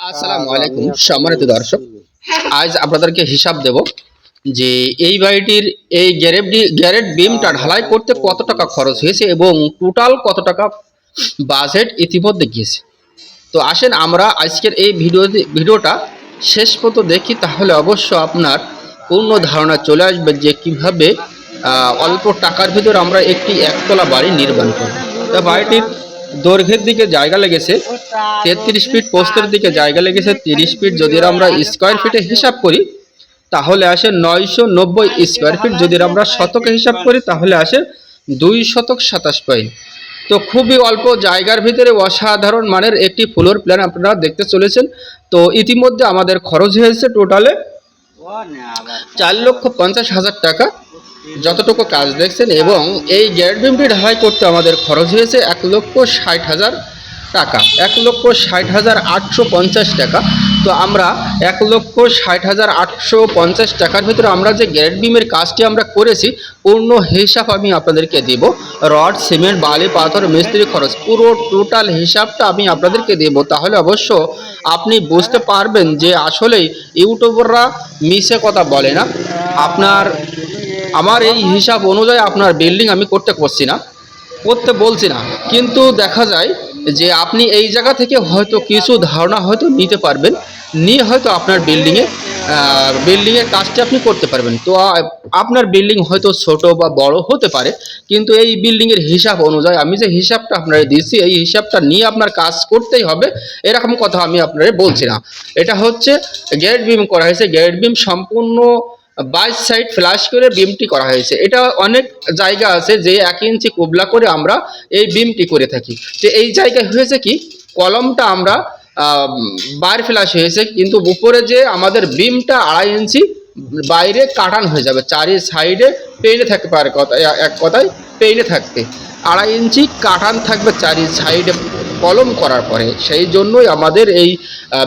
আসসালামু আলাইকুম সম্মানিত দর্শক। আজ আপনাদেরকে হিসাব দেব যে এই বাড়িটির এই গ্যারেডি গ্যারেড বিমটা ঢালাই করতে কত টাকা খরচ হয়েছে এবং টোটাল কত টাকা বাজেট ইতিমধ্যে গিয়েছে? তো আসেন আমরা আজকের এই ভিডিও ভিডিওটা শেষ পর্যন্ত দেখি তাহলে অবশ্য আপনার পূর্ণ ধারণা চলে আসবে যে কীভাবে অল্প টাকার ভিতর আমরা একটি একতলা বাড়ি নির্মাণ করব। তা বাড়িটির দৈর্ঘ্যের দিকে জায়গা লেগেছে তেত্রিশ ফিট পোস্টের দিকে জায়গা লেগেছে তিরিশ ফিট যদি আমরা স্কোয়ার ফিটে হিসাব করি তাহলে আসে নয়শো নব্বই স্কোয়ার ফিট যদি আমরা শতকে হিসাব করি তাহলে আসে দুই শতক সাতাশ পয়েন্ট তো খুবই অল্প জায়গার ভিতরে অসাধারণ মানের একটি ফ্লোর প্ল্যান আপনারা দেখতে চলেছেন। তো ইতিমধ্যে আমাদের খরচ হয়েছে টোটালে চার লক্ষ পঞ্চাশ হাজার টাকা। যতটুকু কাজ দেখছেন এবং এই গ্যারেট বিমটি ঢালাই করতে আমাদের খরচ হয়েছে এক লক্ষ ষাট হাজার টাকা। এক লক্ষ ষাট হাজার আটশো পঞ্চাশ টাকা। তো আমরা এক লক্ষ ষাট হাজার আটশো পঞ্চাশ টাকার ভিতরে আমরা যে গ্যারেট বিমের কাজটি আমরা করেছি, পূর্ণ হিসাব আমি আপনাদেরকে দেব। রড, সিমেন্ট, বালি, পাথর, মিস্ত্রি খরচ, পুরো টোটাল হিসাবটা আমি আপনাদেরকে দেব। তাহলে অবশ্য আপনি বুঝতে পারবেন যে আসলেই ইউটিউবাররা মিশে কথা বলে না। আপনার আমার এই হিসাব অনুযায়ী আপনার বিল্ডিং আমি করতে করছি না, করতে বলছি না। কিন্তু দেখা যায় যে আপনি এই জায়গা থেকে হয়তো কিছু ধারণা হয়তো নিতে পারবেন, নিয়ে হয়তো আপনার বিল্ডিংয়ে বিল্ডিংয়ের কাজটি আপনি করতে পারবেন। তো আপনার বিল্ডিং হয়তো ছোট বা বড় হতে পারে, কিন্তু এই বিল্ডিংয়ের হিসাব অনুযায়ী আমি যে হিসাবটা আপনার দিচ্ছি এই হিসাবটা নিয়ে আপনার কাজ করতেই হবে, এরকম কথা আমি আপনার বলছি না। এটা হচ্ছে গ্যারেট বিম করা হয়েছে। গ্যারেট বিম সম্পূর্ণ বাইশ সাইড ফ্ল্যাশ করে বিমটি করা হয়েছে। এটা অনেক জায়গা আছে যে এক ইঞ্চি কুবলা করে আমরা এই বিমটি করে থাকি। তো এই জায়গায় হয়েছে কি, কলমটা আমরা বাইরে ফ্ল্যাশ হয়েছে, কিন্তু উপরে যে আমাদের বিমটা আড়াই ইঞ্চি বাইরে কাটান হয়ে যাবে, চারি সাইডে পেইনে থাকতে পারে কথা, এক কথায় পেইনে থাকতে। আড়াই ইঞ্চি কাটান থাকবে চারি সাইডে কলম করার পরে, সেই জন্যই আমাদের এই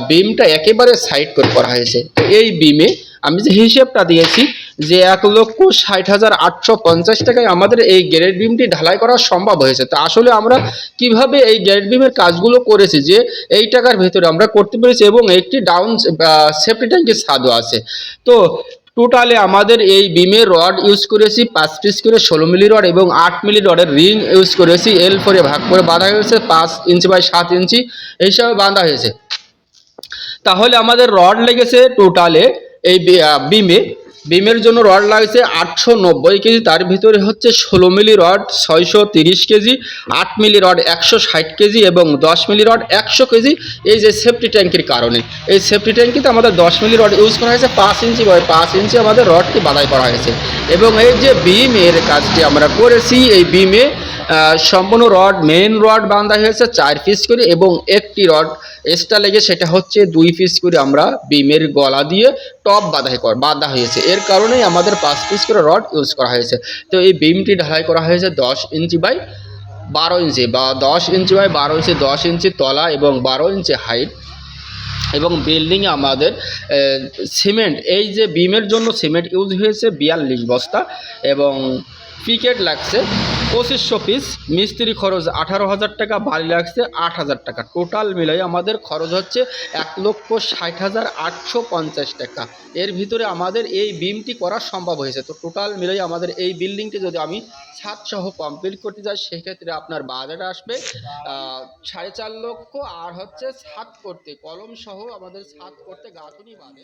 বিমটা একেবারে সাইড করে করা হয়েছে। এই বিমে আমি যে হিসেবটা দিয়েছি যে এক লক্ষ ষাট হাজার আটশো পঞ্চাশ টাকায় আমাদের এই গ্রেড বিমটি ঢালাই করা সম্ভব হয়েছে। তো আসলে আমরা কীভাবে এই গ্রেড বিমের কাজগুলো করেছি যে এই টাকার ভেতরে আমরা করতে পেরেছি এবং একটি ডাউন সেফটি ট্যাঙ্কের স্বাদও আছে। তো টোটালে আমাদের এই বিমের রড ইউজ করেছি, পাঁচ পিস করে ষোলো মিলি রড এবং আট মিলি রডের রিং ইউজ করেছি। এল ফোরে ভাগ করে বাঁধা হয়েছে, পাঁচ ইঞ্চি বাই সাত ইঞ্চি হিসাবে বাঁধা হয়েছে। তাহলে আমাদের রড লেগেছে টোটালে এই বিমে, বিমের জন্য রড লাগছে আটশো নব্বই কেজি, তার ভিতরে হচ্ছে ষোলো মিলি রড, ছয়শো তিরিশ কেজি, আট মিলি রড, একশো ষাট কেজি এবং দশ মিলি রড, একশো কেজি। এই যে সেফটি ট্যাঙ্কির কারণে, এই সেফটি ট্যাঙ্কিতে আমাদের দশ মিলি রড ইউজ করা হয়েছে, পাঁচ ইঞ্চি বাই পাঁচ ইঞ্চি আমাদের রডটি বাধাই করা হয়েছে। এবং এই যে বিমের কাজটি আমরা করেছি, এই বিমে সম্পূর্ণ রড মেন রড বাঁধা হয়েছে, চার পিস করে এবং একটি রড এক্সট্রা লেগে সেটা হচ্ছে দুই পিস করে আমরা বিমের গলা দিয়ে টপ বাঁধাই কর বাঁধা হয়েছে। এর কারণেই আমাদের পাঁচ পিস করে রড ইউজ করা হয়েছে। তো এই বিমটি ঢালাই করা হয়েছে দশ ইঞ্চি বাই বারো ইঞ্চি বা দশ ইঞ্চি বাই বারো ইঞ্চি, দশ ইঞ্চি তলা এবং বারো ইঞ্চি হাইট এবং বিল্ডিংয়ে আমাদের সিমেন্ট এই যে বিমের জন্য সিমেন্ট ইউজ হয়েছে বিয়াল্লিশ বস্তা এবং পিকেট লাগছে পঁচিশশো পিস মিস্ত্রি খরচ আঠারো হাজার টাকা, বাড়ি লাগছে আট হাজার টাকা। টোটাল মিলাই আমাদের খরচ হচ্ছে এক লক্ষ ষাট হাজার আটশো পঞ্চাশ টাকা। এর ভিতরে আমাদের এই বিমটি করা সম্ভব হয়েছে। তো টোটাল মিলাই আমাদের এই বিল্ডিংটি যদি আমি ছাদ সহ কমপ্লিট করতে যাই, সেক্ষেত্রে আপনার বাজেট আসবে সাড়ে চার লক্ষ আর হচ্ছে ছাদ করতে। কলম সহ আমাদের ছাদ করতে গাঁথুনি বাদে